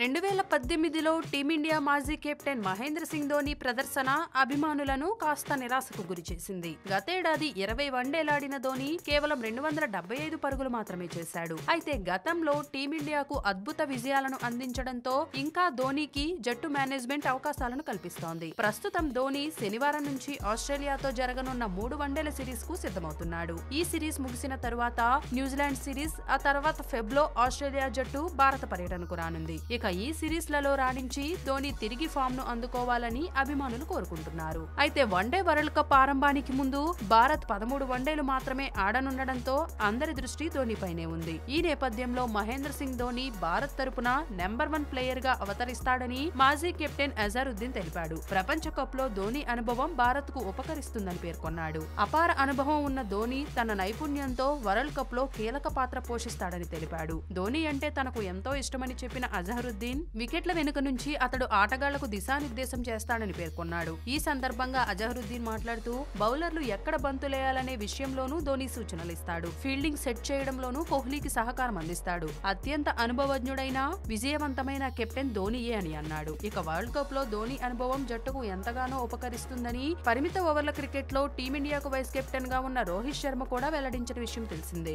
రెండు వేల పద్దెనిమిదిలో టీమిండియా మాజీ కెప్టెన్ మహేంద్ర సింగ్ ధోని ప్రదర్శన అభిమానులను కాస్త నిరాశకు గురిచేసింది గతేడాది ఇరవై వన్డేలాడిన ధోని కేవలం రెండు వందల డెబ్బై ఐదు పరుగులు మాత్రమే చేశాడు. అయితే గతంలో టీమిండియాకు అద్భుత విజయాలను అందించడంతో ఇంకా ధోనికి జట్టు మేనేజ్మెంట్ అవకాశాలను కల్పిస్తోంది. ప్రస్తుతం ధోని శనివారం నుంచి ఆస్ట్రేలియాతో జరగనున్న మూడు వన్డేల సిరీస్కు సిద్ధమవుతున్నాడు. ఈ సిరీస్ ముగిసిన తరువాత న్యూజిలాండ్ సిరీస్ ఆ తర్వాత ఫెబ్లో ఆస్ట్రేలియా జట్టు భారత పర్యటనకు రానుంది. ఇక ఈ సిరీస్లలో రాణించి ధోని తిరిగి ఫామ్ను అందుకోవాలని అభిమానులు కోరుకుంటున్నారు. అయితే వన్డే వరల్డ్ కప్ ఆరంభానికి ముందు భారత్ పదమూడు వన్డేలు మాత్రమే ఆడనుండడంతో అందరి దృష్టి ధోనిపైనే ఉంది. ఈ నేపథ్యంలో మహేంద్ర సింగ్ ధోని భారత్ తరపున నెంబర్ వన్ ప్లేయర్గా అవతరిస్తాడని మాజీ కెప్టెన్ అజారుద్దీన్ తెలిపాడు. ప్రపంచ కప్లో ధోని అనుభవం భారత్కు ఉపకరిస్తుందని పేర్కొన్నాడు. అపార అనుభవం ఉన్న ధోని తన నైపుణ్యంతో వరల్డ్ కప్లో కీలక పాత్ర పోషిస్తాడని తెలిపాడు. ధోని అంటే తనకు ఎంతో ఇష్టమని చెప్పిన అజహరుద్దీన్ వికెట్ల వెనుక నుంచి అతడు ఆటగాళ్ళకు దిశానిర్దేశం చేస్తాడని పేర్కొన్నాడు. ఈ సందర్భంగా అజహరుద్దీన్ మాట్లాడుతూ బౌలర్లు ఎక్కడ బంతులేయాలనే విషయంలోనూ ధోని సూచనలు ఇస్తాడు ఫీల్డింగ్ సెట్ చేయడంలోనూ కోహ్లీకి సహకారం అందిస్తాడు. అత్యంత అనుభవజ్ఞుడైన విజయవంతమైన కెప్టెన్ ధోనియే అని అన్నాడు. ఇక వరల్డ్ కప్లో ధోని అనుభవం జట్టుకు ఎంతగానో ఉపకరిస్తుందని పరిమిత ఓవర్ల క్రికెట్లో టీమిండియాకు వైస్ కెప్టెన్గా ఉన్న రోహిత్ శర్మ కూడా వెల్లడించిన విషయం తెలిసిందే.